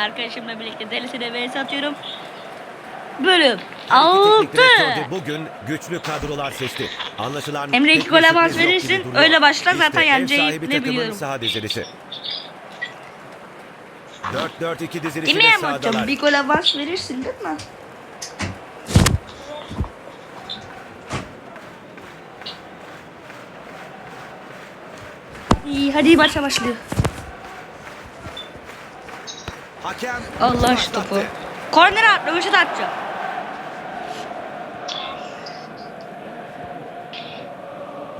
Arkadaşımla birlikte delisine vs atıyorum. Bölüm Teknik 6. direktör de bugün güçlü kadrolar seçti. Anlaşılan Emre iki gol avans verirsin, öyle başla, zaten İşte ev yeneceği ne biliyorum. saha dizilişi. 4-4-2 dizilişi Değil mi de sahadalar. Bir gol avans verirsin değil mi? İyi hadi maça başlıyor. Hakem Allah şu topu. Korner at, röveşat atacağım.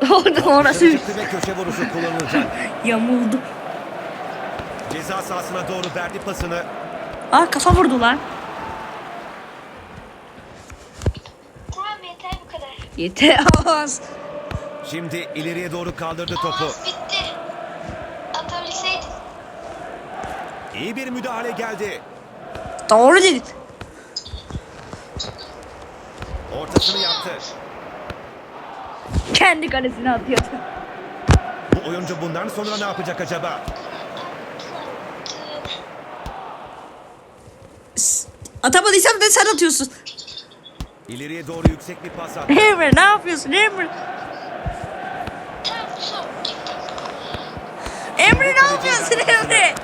Orada orası ve köşe vuruşu kullanılacak. yamuldu. Ceza sahasına doğru verdi pasını. Ah kafa vurdu lan. Tamam yeter bu kadar. Yeter avans. Şimdi ileriye doğru kaldırdı topu. Avans bitti. Atabilseydin. İyi bir müdahale geldi. Doğru dedin. Ortasını yaptı. Kendi kalesine atıyordu. Bu oyuncu bundan sonra ne yapacak acaba? Atamadıysam da sen atıyorsun. İleriye doğru yüksek bir pas attı. Emre ne yapıyorsun Emre? Emre ne yapıyorsun? Emre.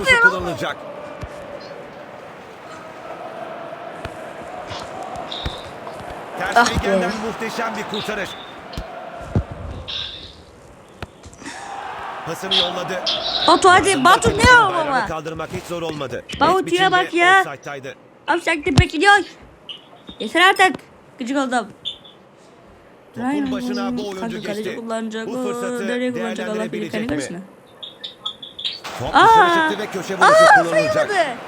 Yapıyorsun? kullanılacak. Ters Ah ligenden muhteşem bir kurtarış. Pasını yolladı. Batu hadi Batu ne o baba? kaldırmak hiç zor olmadı. Batu'ya bak ya. de bekliyor. Yeter artık. Gıcık oldum. Topun başına bu oyuncu geçti. Bu fırsatı değerlendirebilecek mi? Top Aa! dışarı çıktı ve köşe vuruşu Aa kullanılacak. sayılmadı.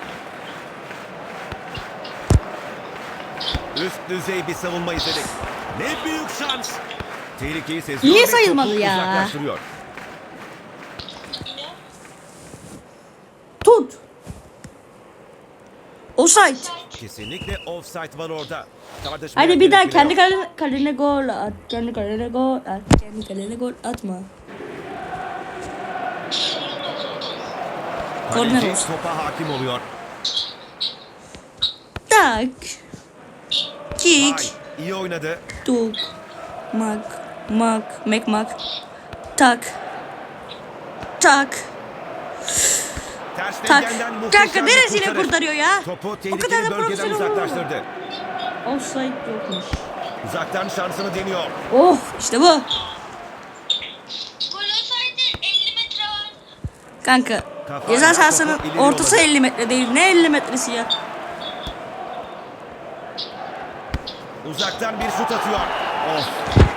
Üst düzey bir savunma izledik. Ne büyük şans. Tehlikeyi seziyor Niye ve sayılmadı ya? uzaklaştırıyor. Tut. Offside. Kesinlikle offside var orada. Tartışmaya Hadi bir daha bile kendi yok. kalene gol at. Kendi kalene gol at. Kendi kalene gol atma. Korner olsun. topa hakim oluyor. Tak. Kick. Ay, iyi oynadı. Tuk. Mak. Mak. Mek mak. Tak. Tak. Tak. Kanka neresiyle kurtarıyor ya? Topu O kadar tehlikeli da bölgeden profesyonel uzaklaştırdı. Offside yokmuş. Uzaktan şansını deniyor. Oh işte bu. Gol olsaydı 50 metre var. Kanka. Ceza sahasının ortası yolladı. 50 metre değil. Ne 50 metresi ya? Uzaktan bir şut atıyor. Of.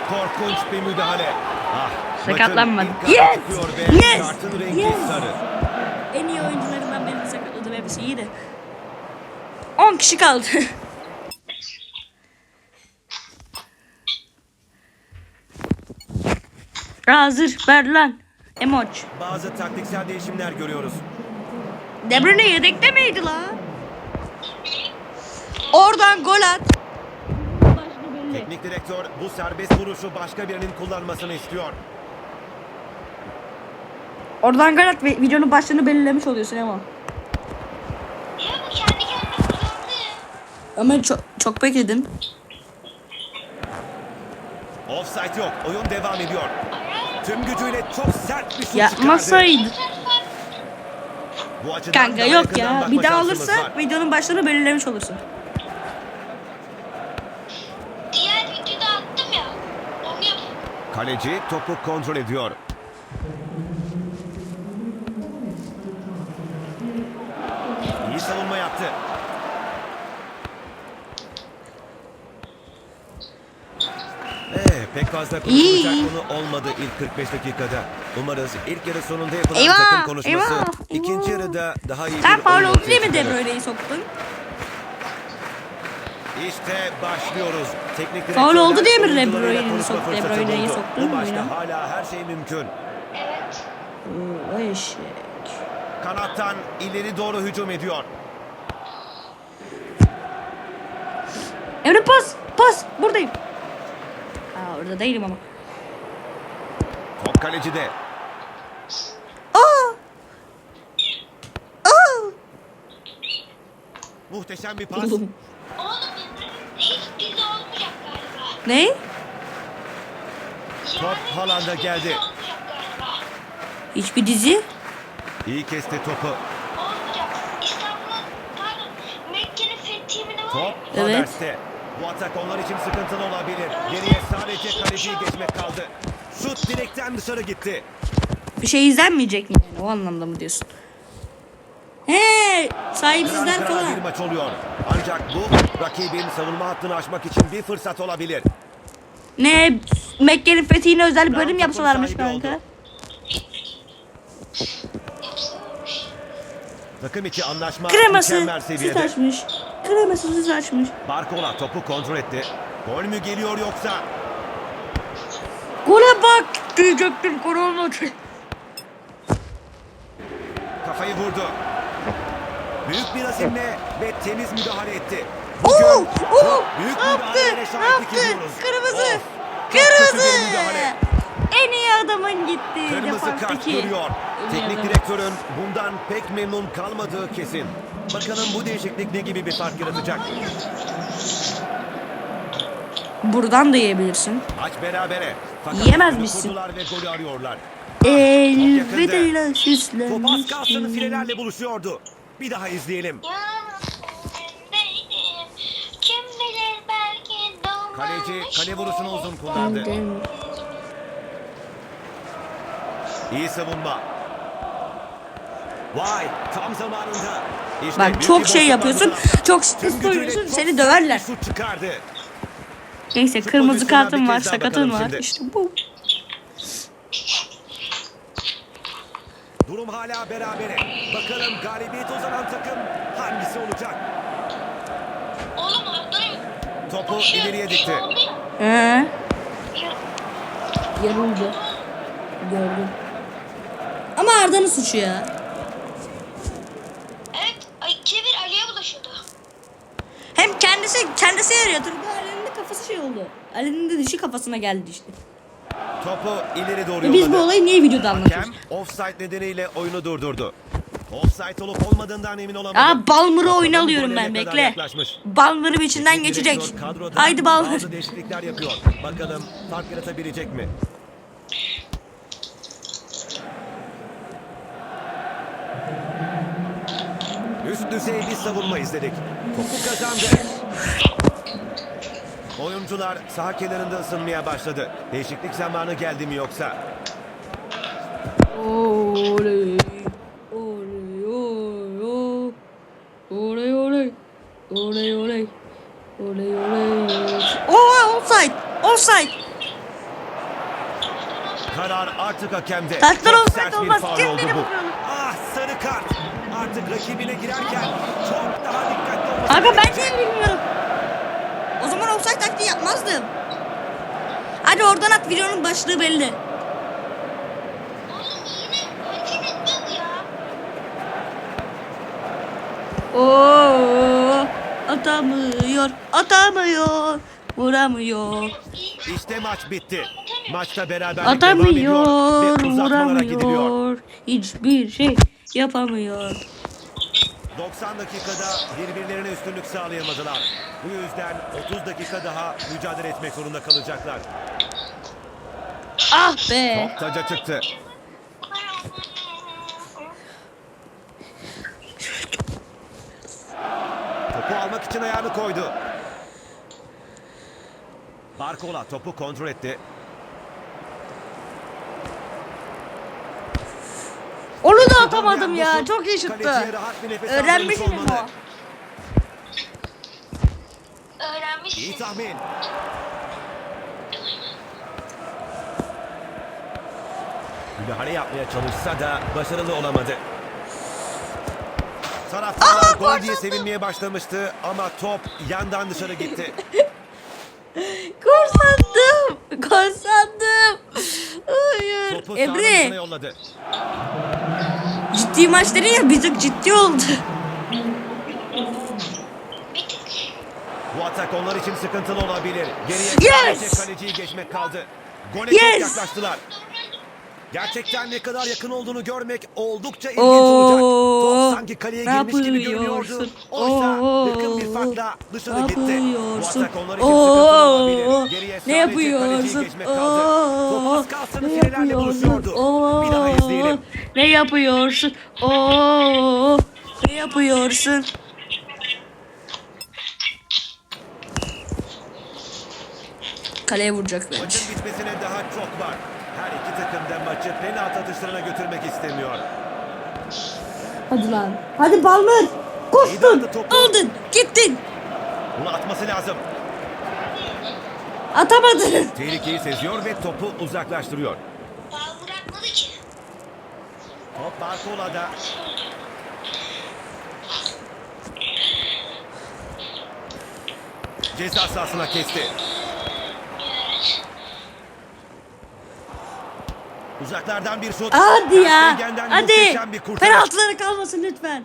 Korkunç bir müdahale. Ah, Sakatlanmadı. Yes! Yes! kartın rengi Yes! sarı. En iyi oyuncularından birini sakatladım. Hepsi iyiydi. 10 kişi kaldı. Hazır. Ver lan. Emoç. Bazı taktiksel değişimler görüyoruz. De Bruyne yedekte miydi lan? Oradan gol at. Teknik direktör bu serbest vuruşu başka birinin kullanmasını istiyor. Oradan gol at ve videonun başlığını belirlemiş oluyorsun Emo. Ama çok, çok bekledim. Offside yok. Oyun devam ediyor. Tüm gücüyle çok sert bir şut çıkardı. Yapmasaydı. Kanka yok ya. Bir daha var. videonun başlığını belirlemiş olursun. Diğer videoda attım ya. Onu yap. Kaleci topu kontrol ediyor. İyi savunma yaptı. Pek fazla İyi. konuşulacak konu olmadı ilk 45 dakikada. Umarız ilk yarı sonunda yapılan Eyvah, takım konuşması eyvah, ikinci eyvah. yarıda daha iyi Sen faul oldu diye mi De. Bruyne'yi soktun? İşte başlıyoruz. Teknik Faul oldu diye mi De Bruyne'yi konuşma sok- De Bruyne'yi soktun Bu mu ya? hala her şey mümkün. Evet. Oo, eşek. Kanattan ileri doğru hücum ediyor. Emre pas. Pas. Buradayım. Aa orada değilim ama. Top kalecide. Aa! Aa! Muhteşem bir pas. Oğlum. Oğlum hiç dizi olmayacak galiba. Ne? Top Haaland'a geldi. Hiçbir dizi? İyi kesti topu. Olmayacak. İstanbul'un pardon Mekke'nin fethimini var Top. Evet. Havers'te. Bu atak onlar için sıkıntılı olabilir. Geriye sadece kaleciyi geçmek kaldı. Şut direkten dışarı gitti. Bir şey izlenmeyecek mi yani? O anlamda mı diyorsun? He, sahipsizler falan. bir maç oluyor. Ancak bu rakibin savunma hattını aşmak için bir fırsat olabilir. Ne? Mekke'nin fethine özel bölüm topun yapsalarmış kanka. oldu. Takım içi anlaşma Kreması süt açmış. Kreması süt açmış. Barcola topu kontrol etti. Gol mü geliyor yoksa? Gole bak diyecektim korona. Kafayı vurdu. Büyük bir azimle ve temiz müdahale etti. Oo, Bugün oo, çok büyük ne yaptı? yaptı? Kırmızı. Of, Kırmızı. En iyi adamın gitti. Kırmızı kart görüyor. Teknik direktörün bundan pek memnun kalmadığı kesin. Bakalım bu değişiklik ne gibi bir fark yaratacak. Buradan da yiyebilirsin. Maç berabere. Fakat Yiyemez oyunu misin? kurdular ve golü arıyorlar. Elvedeyla Top az süslenmiş. kalsın filelerle buluşuyordu. Bir daha izleyelim. Yanındaydım. Kim bilir belki doğmamış Kaleci kale vuruşunu uzun kullandı. İyi savunma. Vay tam zamanında. Bak çok şey yapıyorsun. Çok çok Seni döverler. Neyse kırmızı bir var, bakalım var. şimdi. İşte bu. Durum hala berabere. Bakalım galibiyet uzanan takım hangisi olacak? Oğlum Arda'yım. Topu ileriye dikti. Ya, Yarıldı. Gördüm. Ama Arda'nın suçu ya. Kendisi. Bir de Ali'nin kafası şey oldu. Ali'nin de dişi kafasına geldi işte. Topu ileri doğru E biz bu yolladı. olayı niye videoda Hakem anlatıyoruz? offside nedeniyle oyunu durdurdu. Offside olup olmadığından emin olamadı. Aa Balmır'ı oyuna alıyorum ben bekle. Balmır'ım içinden geçecek. Haydi Balmır. Bazı değişiklikler yapıyor. Bakalım fark yaratabilecek mi? Üst düzey bir savunma izledik. Topu kazandı. Oyuncular saha kenarında ısınmaya başladı. Değişiklik zamanı geldi mi yoksa? Oley. Oley oley. Oley oley. Oley oley. Oley oley. Oo offside. Offside. Karar artık hakemde. Taşlar bir olmaz. Kim bu. yapıyorum? Ah sarı kart. Artık rakibine girerken çok daha olması Kanka ben şey bilmiyorum. O zaman offside taktiği yapmazdım. Hadi oradan at videonun başlığı belli. Oo, atamıyor, atamıyor, vuramıyor. İşte maç bitti. Maçta beraber Atamıyor, devam ediyor ve uzatmalara gidiliyor. vuramıyor. Hiçbir şey yapamıyor. 90 dakikada birbirlerine üstünlük sağlayamadılar. Bu yüzden 30 dakika daha mücadele etmek zorunda kalacaklar. Ah be. Top taca çıktı. Topu almak için ayağını koydu. Barcola topu kontrol etti. Onu da atamadım ya. Çok nefes Öğrenmişim olmalı. Öğrenmişsin. İyi tahmin. Müdahale yapmaya çalışsa da başarılı olamadı. Taraftarlar gol diye sevinmeye başlamıştı ama top yandan dışarı gitti. Gol sandım. Topu Emre yolladı. ciddi maç dedin ya tık ciddi oldu. Bu atak onlar için sıkıntılı olabilir. Geriye Yes! sadece kaleciyi geçmek kaldı. Gole Yes! yaklaştılar. Gerçekten ne kadar yakın olduğunu görmek oldukça ilginç olacak. Top sanki kaleye girmiş gibi görünüyordu. Oysa yakın bir farkla dışarı gitti. Bu atak onlar için sıkıntılı Oo, olabilir. Geriye ne yapıyorsun? Top Oo, az kalsın ne filelerle yapıyorsun? buluşuyordu. Bir daha izleyelim. Oo, Ne yapıyorsun? Oo, ne yapıyorsun? Kaleye vuracak bence. Maçın bitmesine daha çok var. Da maçı penaltı atışlarına götürmek istemiyor. Hadi lan. Hadi Balmer. Koştun. Aldın, gittin. Bunu atması lazım. Atamadın. Tehlikeyi seziyor ve topu uzaklaştırıyor. Bal bırakmadı ki. Top Barkola'da. Ceza sahasına kesti. Uzaklardan bir şut. Hadi ya. Hadi. Penaltıları kalmasın lütfen.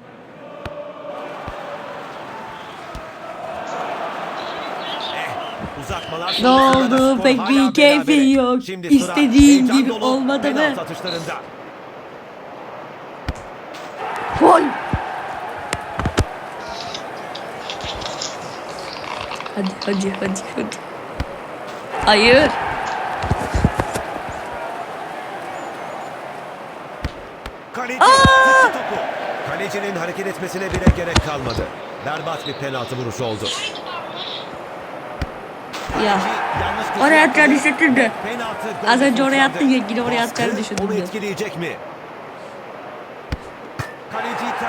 Eh, uzatmalar Ne oldu? Pek bir keyfi yok. Şimdi heyecan gibi dolu olmadı mı? Gol. Hadi hadi hadi hadi. Hayır. Kaleci Aa! tuttu topu. Kalecinin hareket etmesine bile gerek kalmadı. Berbat bir penaltı vuruşu oldu. Ya. Oraya köşeye atacağını hissettirdi. Az önce oraya attın ya, yine oraya atacağını düşündüm Onu etkileyecek mi?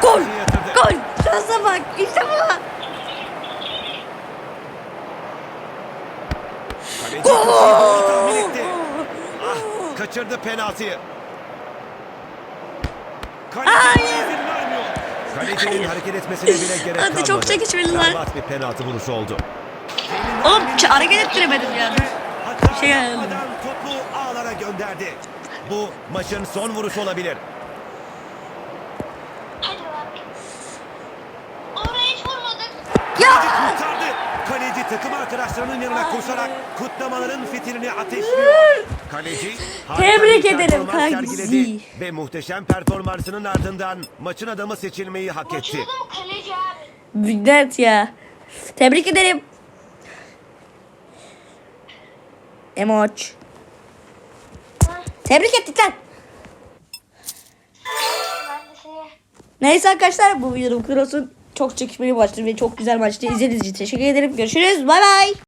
Gol. Gol. Şansa bak. İşte bu. Etti. Ah, kaçırdı penaltıyı. Hayır. Kalecinin hareket etmesine bile gerek Hadi, kalmadı. çok çekişmeliler. Berbat bir penaltı vuruşu oldu. Oğlum hareket ettiremedim ya. Hata Şey yani. topu ağlara gönderdi. Bu maçın son vuruşu olabilir. Hadi lan. Oraya hiç vurmadık. Kaleci takım arkadaşlarının yanına koşarak kutlamaların fitilini ateşliyor. Kaleci Tebrik ederim Kaleci. Ve muhteşem performansının ardından maçın adamı seçilmeyi hak etti. adamı kaleci abi. Net ya. Tebrik ederim. Emoç. Tebrik ettik lan. Neyse arkadaşlar bu videonun krosun çok çekişmeli maçtı ve çok güzel maçtı. İzlediğiniz için teşekkür ederim. Görüşürüz. Bay bay.